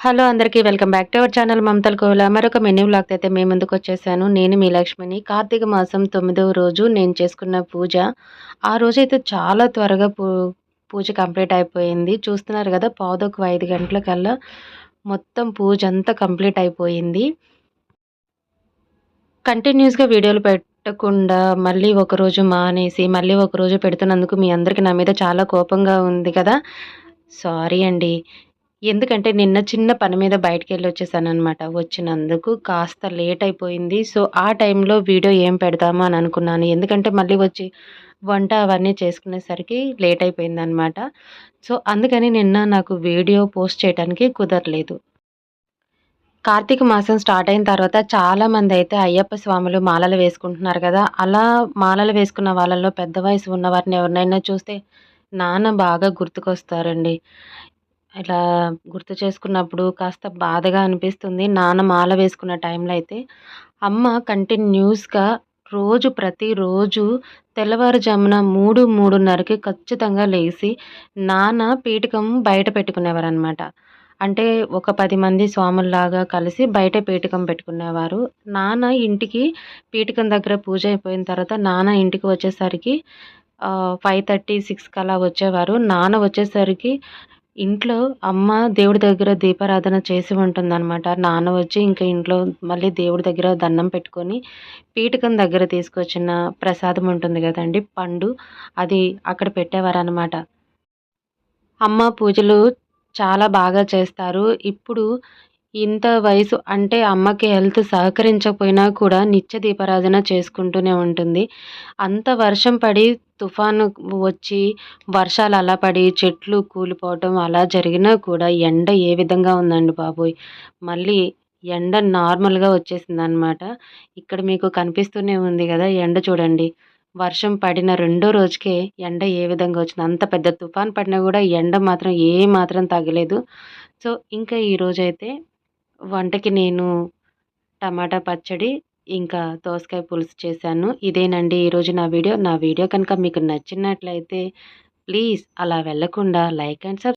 Hello అందరికీ welcome back to our channel Mamatala Kovila. మరొక menu blog అయితే మేము ముందుకు వచ్చేసాను. నేను మీ లక్ష్మిని. కార్తీక మాసం తొమ్మిదవ రోజు నేను చేసుకున్న పూజ. ఆ రోజైతే చాలా త్వరగా పూ పూజ కంప్లీట్ అయిపోయింది. చూస్తున్నారు కదా పావుదొక ఐదు గంటల కల్లా మొత్తం పూజ అంతా కంప్లీట్ అయిపోయింది. కంటిన్యూస్గా వీడియోలు పెట్టకుండా మళ్ళీ ఒకరోజు మానేసి మళ్ళీ ఒకరోజు పెడుతున్నందుకు మీ అందరికీ నా మీద చాలా కోపంగా ఉంది కదా. సారీ అండి. ఎందుకంటే నిన్న చిన్న పని మీద బయటకు వెళ్ళి వచ్చేసానమాట వచ్చినందుకు కాస్త లేట్ అయిపోయింది. సో ఆ టైంలో వీడియో ఏం పెడదామా అని అనుకున్నాను. ఎందుకంటే మళ్ళీ వచ్చి వంట అవన్నీ చేసుకునేసరికి లేట్ అయిపోయింది అనమాట సో అందుకని నిన్న నాకు వీడియో పోస్ట్ చేయడానికి కుదరలేదు. కార్తీక మాసం స్టార్ట్ అయిన తర్వాత చాలామంది అయితే అయ్యప్ప స్వాములు మాలలు వేసుకుంటున్నారు కదా. అలా మాలలు వేసుకున్న వాళ్ళలో పెద్ద వయసు ఉన్న వారిని ఎవరినైనా చూస్తే నాన్న బాగా గుర్తుకొస్తారండి. ఇలా గుర్తు చేసుకున్నప్పుడు కాస్త బాధగా అనిపిస్తుంది. నాన్న మాల వేసుకున్న టైంలో అయితే అమ్మ కంటిన్యూస్గా రోజు ప్రతిరోజు తెల్లవారుజామున మూడు మూడున్నరకి ఖచ్చితంగా లేచి నాన్న పీఠకం బయట పెట్టుకునేవారనమాట అంటే ఒక పది మంది స్వాముల్లాగా కలిసి బయట పీఠకం పెట్టుకునేవారు. నాన్న ఇంటికి పీఠకం దగ్గర పూజ అయిపోయిన తర్వాత నాన్న ఇంటికి వచ్చేసరికి ఫైవ్ థర్టీ సిక్స్కి అలా వచ్చేవారు. నాన్న వచ్చేసరికి ఇంట్లో అమ్మ దేవుడి దగ్గర దీపారాధన చేసి ఉంటుందన్నమాట. నాన్న వచ్చి ఇంకా ఇంట్లో మళ్ళీ దేవుడి దగ్గర దండం పెట్టుకొని పీఠకం దగ్గర తీసుకొచ్చిన ప్రసాదం ఉంటుంది కదండి పండు. అది అక్కడ పెట్టేవారనమాట అమ్మ పూజలు చాలా బాగా చేస్తారు. ఇప్పుడు ఇంత వయసు అంటే అమ్మకి హెల్త్ సహకరించకపోయినా కూడా నిత్య దీపారాధన చేసుకుంటూనే ఉంటుంది. అంత వర్షం పడి తుఫాను వచ్చి వర్షాలు అలా పడి చెట్లు కూలిపోవటం అలా జరిగినా కూడా ఎండ ఏ విధంగా ఉందండి బాబోయ్. మళ్ళీ ఎండ నార్మల్గా వచ్చేసింది అనమాట ఇక్కడ మీకు కనిపిస్తూనే ఉంది కదా ఎండ చూడండి. వర్షం పడిన రెండో రోజుకే ఎండ ఏ విధంగా వచ్చింది? అంత పెద్ద తుఫాన్ పడినా కూడా ఎండ మాత్రం ఏ మాత్రం తగ్గలేదు. సో ఇంకా ఈరోజైతే వంటకి నేను టమాటా పచ్చడి ఇంకా దోసకాయ పులుసు చేశాను. ఇదేనండి ఈరోజు నా వీడియో. నా వీడియో కనుక మీకు నచ్చినట్లయితే ప్లీజ్ అలా వెళ్ళకుండా లైక్ అండ్ సబ్